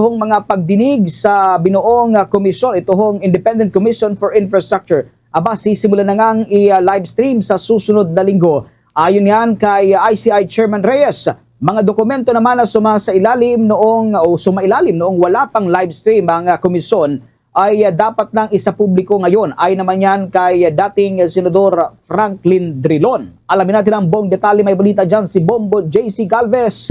hong mga pagdinig sa binuong uh, komisyon, ito hong Independent Commission for Infrastructure. Aba, sisimulan na ngang i-live stream sa susunod na linggo. Ayon yan kay ICI Chairman Reyes, mga dokumento naman na sumasa ilalim noong o sumailalim noong wala pang live stream ang uh, komisyon ay uh, dapat nang isa publiko ngayon. Ay naman yan kay dating Senador Franklin Drilon. Alamin natin ang buong detalye. May balita dyan si Bombo JC Galvez.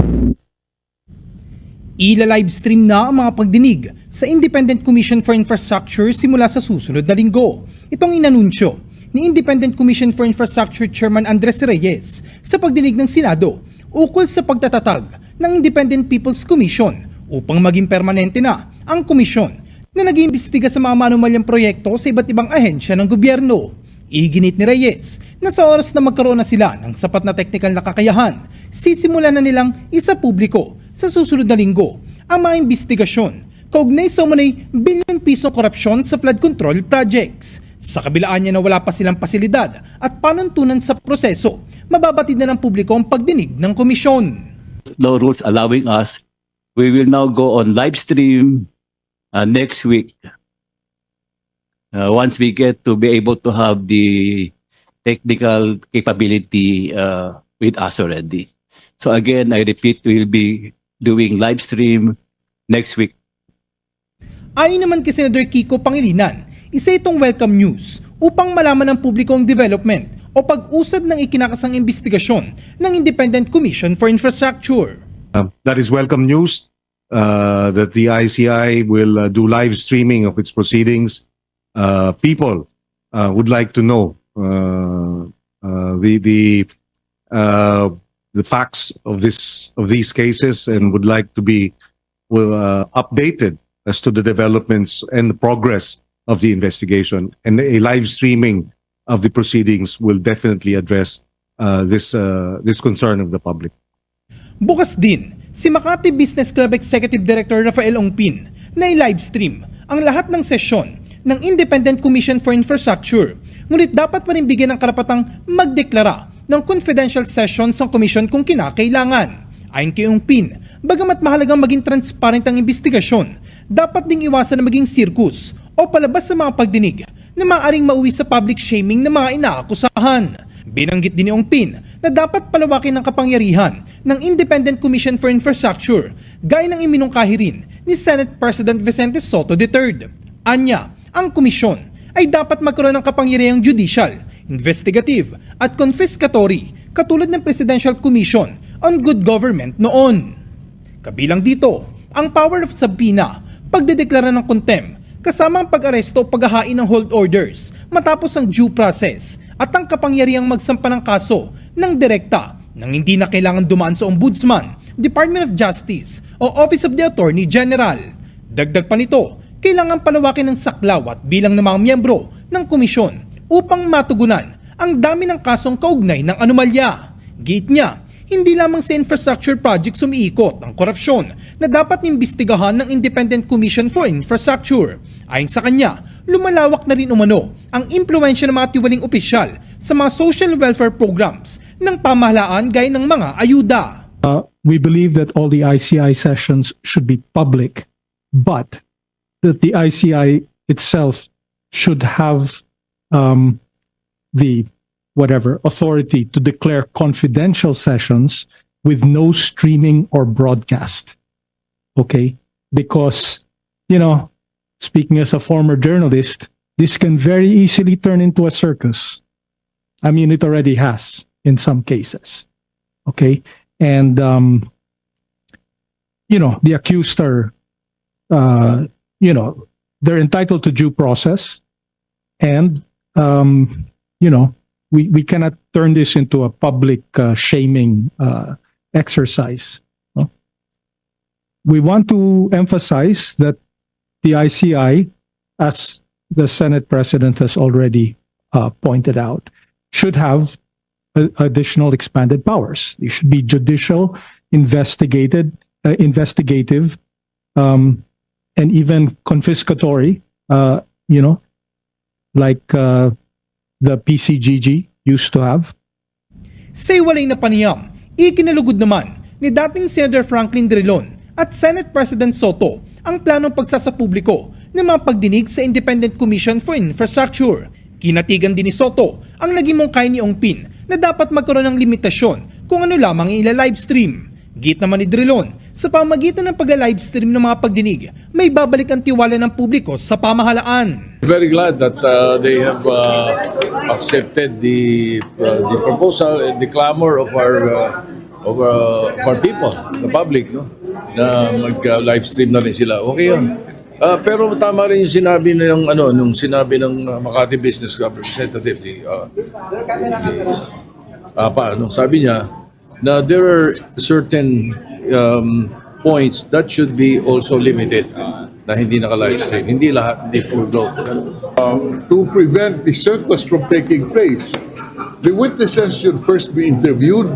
Ila-livestream na ang mga pagdinig sa Independent Commission for Infrastructure simula sa susunod na linggo. Itong inanunsyo ni Independent Commission for Infrastructure Chairman Andres Reyes sa pagdinig ng Senado ukol sa pagtatatag ng Independent People's Commission upang maging permanente na ang komisyon na nag-iimbestiga sa mga manumalyang proyekto sa iba't ibang ahensya ng gobyerno. Iginit ni Reyes na sa oras na magkaroon na sila ng sapat na technical na kakayahan, sisimulan na nilang isa publiko sa susunod na linggo ang mga investigasyon kaugnay sa umunay bilyon pisong korupsyon sa flood control projects. Sa kabilaan niya na wala pa silang pasilidad at panuntunan sa proseso, mababatid na ng publiko ang pagdinig ng komisyon. law rules allowing us, we will now go on live stream uh, next week. Uh, once we get to be able to have the technical capability uh, with us already. So again, I repeat, we'll be doing live stream next week. Ayon naman kay Senator Kiko Pangilinan, isa itong welcome news upang malaman ng publiko ang development o pag-usad ng ikinakasang investigasyon ng Independent Commission for Infrastructure. Um, that is welcome news uh, that the ICI will uh, do live streaming of its proceedings. Uh, people uh, would like to know uh, uh, the the uh, the facts of this of these cases and would like to be uh, updated as to the developments and the progress of the investigation. And a live streaming of the proceedings will definitely address uh, this uh, this concern of the public. Bukas din, si Makati Business Club Executive Director Rafael Ongpin na i-livestream ang lahat ng sesyon ng Independent Commission for Infrastructure. Ngunit dapat pa rin bigyan ng karapatang magdeklara ng confidential sessions ng komisyon kung kinakailangan. Ayon kay Ongpin, bagamat mahalagang maging transparent ang investigasyon, dapat ding iwasan na maging circus o palabas sa mga pagdinig na maaaring mauwi sa public shaming ng mga inaakusahan. Binanggit din ni Ongpin na dapat palawakin ang kapangyarihan ng Independent Commission for Infrastructure gaya ng iminungkahi rin ni Senate President Vicente Soto III. Anya, ang komisyon ay dapat magkaroon ng kapangyarihang judicial, investigative at confiscatory katulad ng Presidential Commission on Good Government noon. Kabilang dito, ang power of subpoena, pagdedeklara ng contempt, kasama ang pag-aresto o paghahain ng hold orders matapos ang due process at ang kapangyarihang magsampa ng kaso ng direkta nang hindi na kailangan dumaan sa Ombudsman, Department of Justice o Office of the Attorney General. Dagdag pa nito, kailangan palawakin ng saklaw at bilang ng mga miyembro ng komisyon upang matugunan ang dami ng kasong kaugnay ng anomalya. Gate niya, hindi lamang sa infrastructure projects umiikot ang korupsyon na dapat imbestigahan ng Independent Commission for Infrastructure. Ayon sa kanya, lumalawak na rin umano ang impluensya ng mga tiwaling opisyal sa mga social welfare programs ng pamahalaan gaya ng mga ayuda. Uh, we believe that all the ICI sessions should be public, but that the ICI itself should have um, the whatever authority to declare confidential sessions with no streaming or broadcast. Okay, because you know, speaking as a former journalist, this can very easily turn into a circus. I mean, it already has in some cases. Okay, and um, you know the accused are uh, you know they're entitled to due process and um, you know we, we cannot turn this into a public uh, shaming uh, exercise no? we want to emphasize that the ICI as the Senate President has already uh, pointed out should have a- additional expanded powers. It should be judicial, investigated, uh, investigative, um, and even confiscatory. Uh, you know, like uh, the PCGG used to have. Sa iwalay na paniyam, ikinalugod naman ni dating Senator Franklin Drilon at Senate President Soto ang planong pagsasapubliko ng mga pagdinig sa Independent Commission for Infrastructure. Kinatigan din ni Soto ang naging mungkay ni Ong Pin na dapat magkaroon ng limitasyon kung ano lamang ang ila-livestream. Git naman ni Drilon, sa pamagitan ng pagla-livestream ng mga pagdinig, may babalik ang tiwala ng publiko sa pamahalaan. Very glad that uh, they have uh, accepted the uh, the proposal and the clamor of our uh, of, uh, of our people, the public, no, na mag uh, live stream na rin sila. Okay yun. Ah, pero tama rin yung sinabi ng ano nung sinabi ng uh, Makati Business representative si uh, Apa, no, sabi niya na there are certain um, points that should be also limited na hindi naka-live stream. Hindi lahat, hindi full blown. to prevent the circus from taking place. The witnesses should first be interviewed.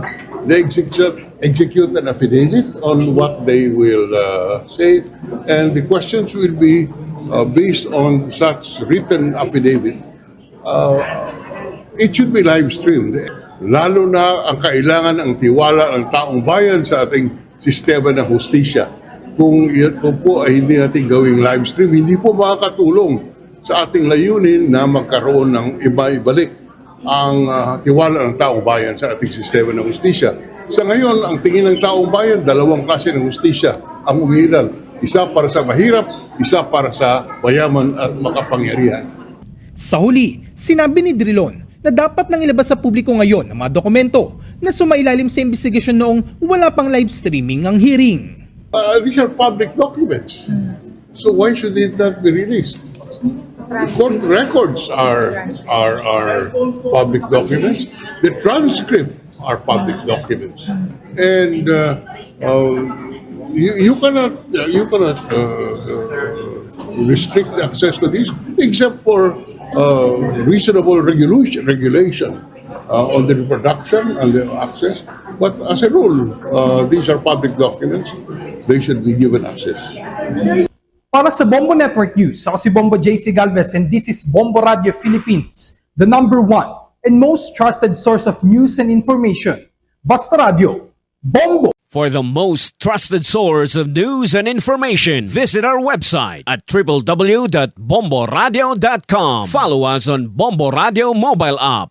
They execute, execute an affidavit on what they will uh, say, and the questions will be uh, based on such written affidavit. Uh, it should be live streamed. Lalo na ang kailangan ang tiwala ng taong bayan sa ating sistema ng hustisya. Kung ito po ay hindi natin gawing live stream, hindi po makakatulong sa ating layunin na magkaroon ng iba-ibalik ang ah, tiwala ng taong bayan sa ating sistema ng hustisya. Sa ngayon, ang tingin ng taong bayan, dalawang klase ng hustisya ang umiiral. Isa para sa mahirap, isa para sa mayaman at makapangyarihan. Sa huli, sinabi ni Drilon na dapat nang ilabas sa publiko ngayon ang mga dokumento na sumailalim sa investigasyon noong wala pang live streaming ang hearing. Uh, these are public documents. So why should it not be released? Court records are, are, are public documents. The transcript are public documents. And uh, uh, you, you cannot, uh, you cannot uh, uh, restrict access to these except for uh, reasonable regulation, regulation uh, on the reproduction and the access. But as a rule, uh, these are public documents. They should be given access. Para sa Bombo Network News, ako si Bombo JC Galvez and this is Bombo Radio Philippines, the number one and most trusted source of news and information. Basta Radio, Bombo! For the most trusted source of news and information, visit our website at www.bomboradio.com. Follow us on Bombo Radio mobile app,